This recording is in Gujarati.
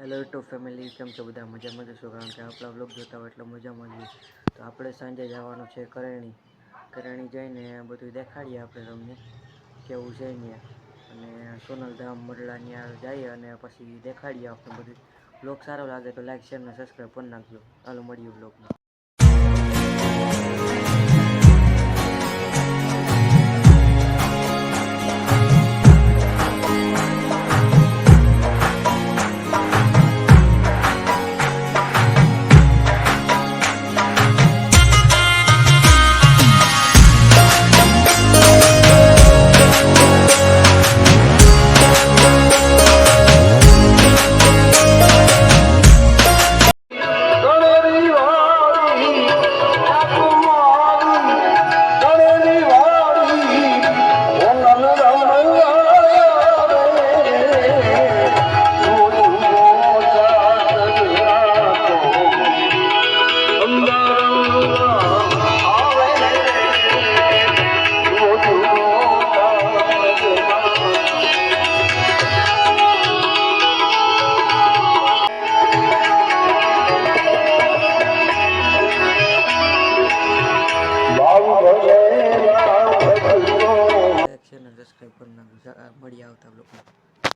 હેલો યુટ્યુબ ફેમિલી કેમ છો બધા? મજામાં જશો કારણ કે આપણા બ્લોગ જોતા હોય એટલે મજામાં જઈએ તો આપણે સાંજે જવાનું છે કરેણી. કરેણી જઈને બધું દેખાડીએ આપણે તમને, કેવું છે ત્યાં અને સોનલધામ, મરડા ત્યાં જઈએ અને પછી દેખાડીએ આપણે બધું. બ્લોગ સારો લાગે તો લાઈક શેર અને સબસ્ક્રાઈબ કરી નાખજો. ચાલો મળીએ બ્લોગમાં સબસ્ક્રાઈબ કરી નાખજો મળીએ આવતા બ્લોગમાં